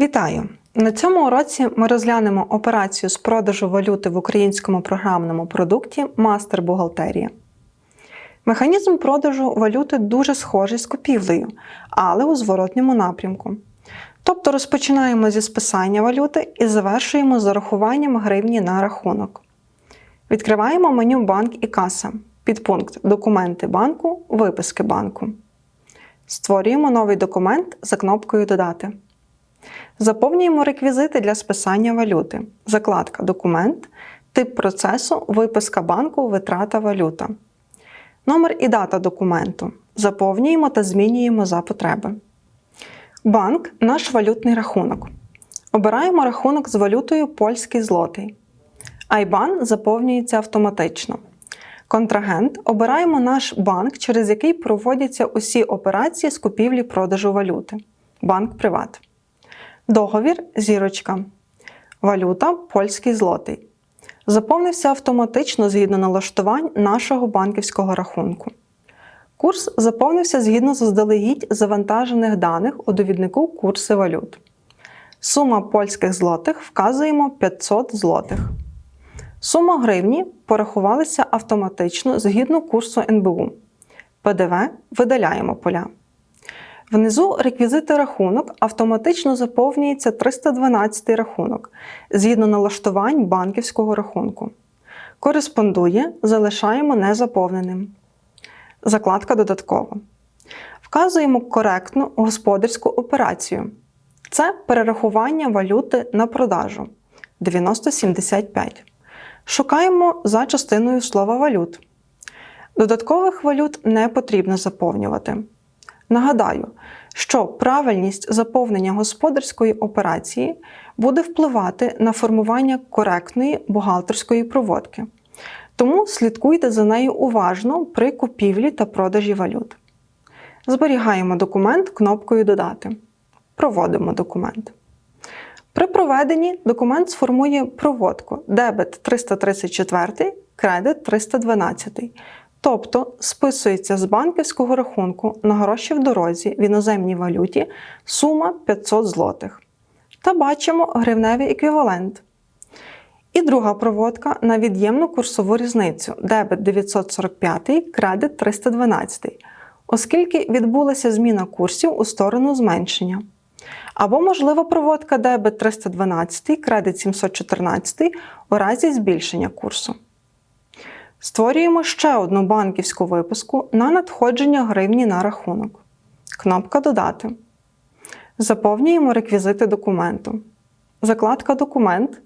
Вітаю! На цьому уроці ми розглянемо операцію з продажу валюти в українському програмному продукті Мастер Бухгалтерія. Механізм продажу валюти дуже схожий з купівлею, але у зворотньому напрямку. Тобто розпочинаємо зі списання валюти і завершуємо зарахуванням гривні на рахунок. Відкриваємо меню Банк і каса. Підпункт Документи банку, Виписки банку. Створюємо новий документ за кнопкою Додати. Заповнюємо реквізити для списання валюти. Закладка Документ, тип процесу, виписка банку, витрата валюта. Номер і дата документу. Заповнюємо та змінюємо за потреби. Банк наш валютний рахунок. Обираємо рахунок з валютою польський злотий. IBAN заповнюється автоматично. Контрагент обираємо наш банк, через який проводяться усі операції з купівлі-продажу валюти. Банк Приват. Договір зірочка. Валюта польський злотий. Заповнився автоматично згідно налаштувань нашого банківського рахунку. Курс заповнився згідно заздалегідь завантажених даних у довіднику курси валют. Сума польських злотих вказуємо 500 злотих. Сума гривні порахувалася автоматично згідно курсу НБУ. ПДВ видаляємо поля. Внизу реквізити рахунок автоматично заповнюється 312 рахунок згідно налаштувань банківського рахунку. Кореспондує залишаємо незаповненим. Закладка додаткова. Вказуємо коректну господарську операцію. Це перерахування валюти на продажу 9075. Шукаємо за частиною слова валют. Додаткових валют не потрібно заповнювати. Нагадаю, що правильність заповнення господарської операції буде впливати на формування коректної бухгалтерської проводки. Тому слідкуйте за нею уважно при купівлі та продажі валют. Зберігаємо документ кнопкою Додати. Проводимо документ. При проведенні документ сформує проводку дебет 334, кредит 312 Тобто списується з банківського рахунку на гроші в дорозі в іноземній валюті сума 500 злотих. Та бачимо гривневий еквівалент. І друга проводка на від'ємну курсову різницю дебет 945, кредит 312, оскільки відбулася зміна курсів у сторону зменшення. Або, можлива проводка дебет 312, кредит 714 у разі збільшення курсу. Створюємо ще одну банківську виписку на надходження гривні на рахунок. Кнопка Додати. Заповнюємо реквізити документу. Закладка Документ.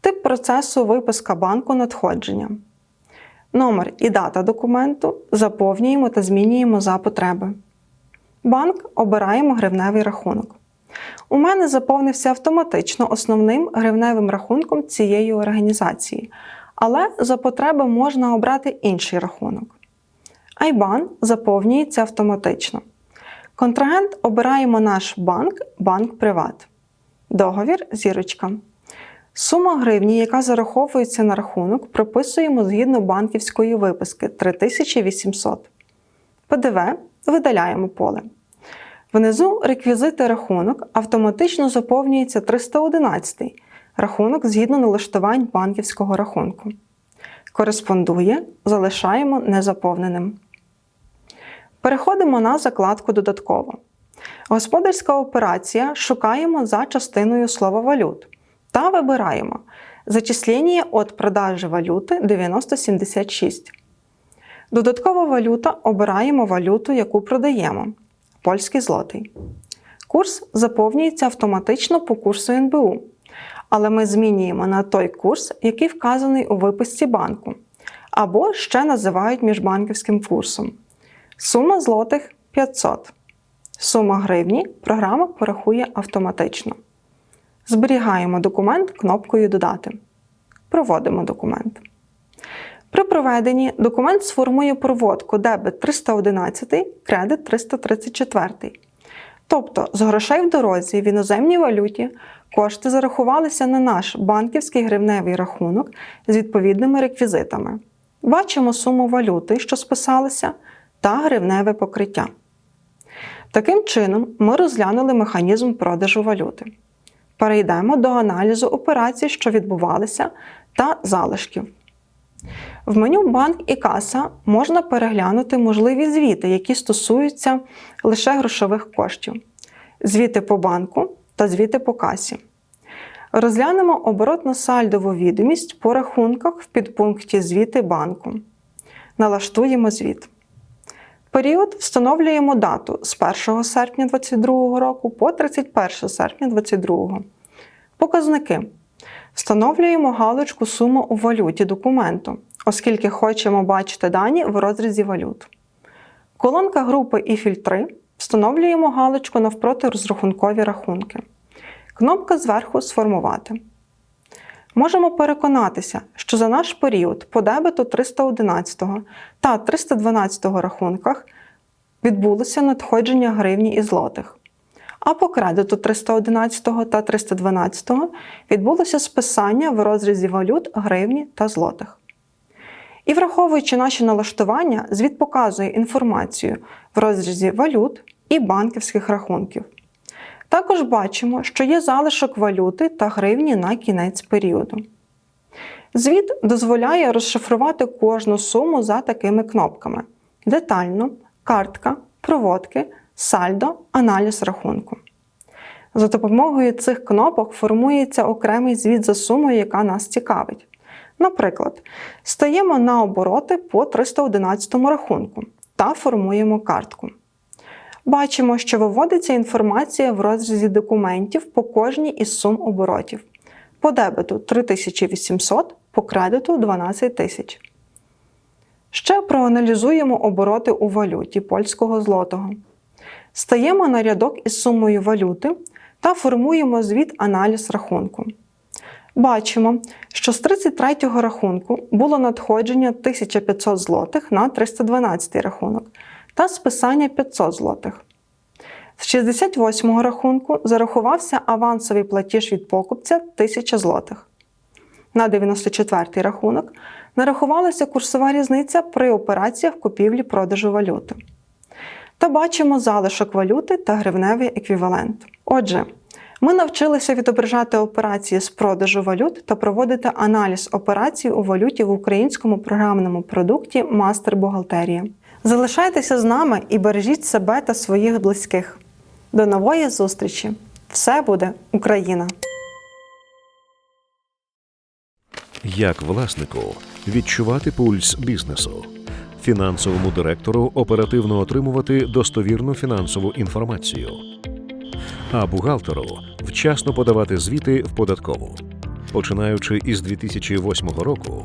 Тип процесу виписка банку надходження. Номер і дата документу заповнюємо та змінюємо за потреби. Банк обираємо гривневий рахунок. У мене заповнився автоматично основним гривневим рахунком цієї організації але за потреби можна обрати інший рахунок. IBAN заповнюється автоматично. Контрагент обираємо наш банк, банк Приват. Договір зірочка. Сума гривні, яка зараховується на рахунок, прописуємо згідно банківської виписки 3800. ПДВ видаляємо поле. Внизу реквізити рахунок автоматично заповнюється 311 рахунок згідно налаштувань банківського рахунку. Кореспондує, залишаємо незаповненим. Переходимо на закладку Додатково. Господарська операція шукаємо за частиною слова валют та вибираємо Зачислення від продажі валюти 9076. Додаткова валюта обираємо валюту, яку продаємо польський злотий. Курс заповнюється автоматично по курсу НБУ але ми змінюємо на той курс, який вказаний у виписці банку, або ще називають міжбанківським курсом. Сума злотих 500. Сума гривні програма порахує автоматично. Зберігаємо документ кнопкою Додати. Проводимо документ. При проведенні документ сформує проводку дебет 311, кредит 334. Тобто з грошей в дорозі в іноземній валюті кошти зарахувалися на наш банківський гривневий рахунок з відповідними реквізитами. Бачимо суму валюти, що списалися, та гривневе покриття. Таким чином, ми розглянули механізм продажу валюти. Перейдемо до аналізу операцій, що відбувалися, та залишків. В меню банк і каса можна переглянути можливі звіти, які стосуються лише грошових коштів, звіти по банку та звіти по касі. Розглянемо оборотно-сальдову відомість по рахунках в підпункті звіти банку. Налаштуємо звіт. Період встановлюємо дату з 1 серпня 2022 року по 31 серпня 2022. Показники. Встановлюємо галочку Сума у валюті документу, оскільки хочемо бачити дані в розрізі валют. Колонка групи і фільтри встановлюємо галочку навпроти розрахункові рахунки. Кнопка зверху Сформувати. Можемо переконатися, що за наш період по дебету 311 та 312 рахунках відбулося надходження гривні і злотих. А по кредиту 311 та 312 відбулося списання в розрізі валют гривні та злотих. І враховуючи наші налаштування, звіт показує інформацію в розрізі валют і банківських рахунків. Також бачимо, що є залишок валюти та гривні на кінець періоду. Звіт дозволяє розшифрувати кожну суму за такими кнопками: детально, картка, проводки, сальдо, аналіз рахунку. За допомогою цих кнопок формується окремий звіт за сумою, яка нас цікавить. Наприклад, стаємо на обороти по 311 рахунку та формуємо картку. Бачимо, що виводиться інформація в розрізі документів по кожній із сум оборотів. По дебету 3800, по кредиту 12 тисяч. Ще проаналізуємо обороти у валюті польського злотого. Стаємо на рядок із сумою валюти та формуємо звіт аналіз рахунку. Бачимо, що з 33-го рахунку було надходження 1500 злотих на 312 рахунок та списання 500 злотих. З 68-го рахунку зарахувався авансовий платіж від покупця 1000 злотих. На 94-й рахунок нарахувалася курсова різниця при операціях купівлі-продажу валюти. Та бачимо залишок валюти та гривневий еквівалент. Отже, ми навчилися відображати операції з продажу валют та проводити аналіз операцій у валюті в українському програмному продукті Мастер Бухгалтерія. Залишайтеся з нами і бережіть себе та своїх близьких. До нової зустрічі! Все буде Україна! Як власнику відчувати пульс бізнесу, фінансовому директору оперативно отримувати достовірну фінансову інформацію, а бухгалтеру вчасно подавати звіти в податкову. Починаючи із 2008 року,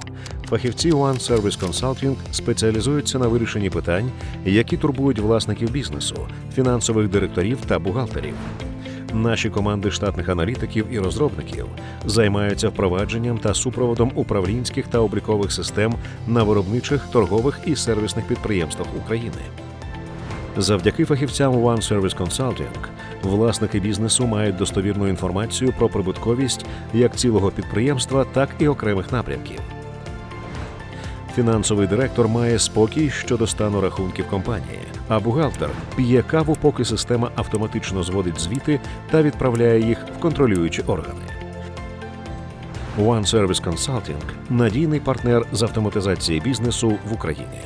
фахівці One Service Consulting спеціалізуються на вирішенні питань, які турбують власників бізнесу, фінансових директорів та бухгалтерів. Наші команди штатних аналітиків і розробників займаються впровадженням та супроводом управлінських та облікових систем на виробничих, торгових і сервісних підприємствах України. Завдяки фахівцям One Service Consulting власники бізнесу мають достовірну інформацію про прибутковість як цілого підприємства, так і окремих напрямків. Фінансовий директор має спокій щодо стану рахунків компанії, а бухгалтер п'є каву, поки система автоматично зводить звіти та відправляє їх в контролюючі органи. One Service Consulting – надійний партнер з автоматизації бізнесу в Україні.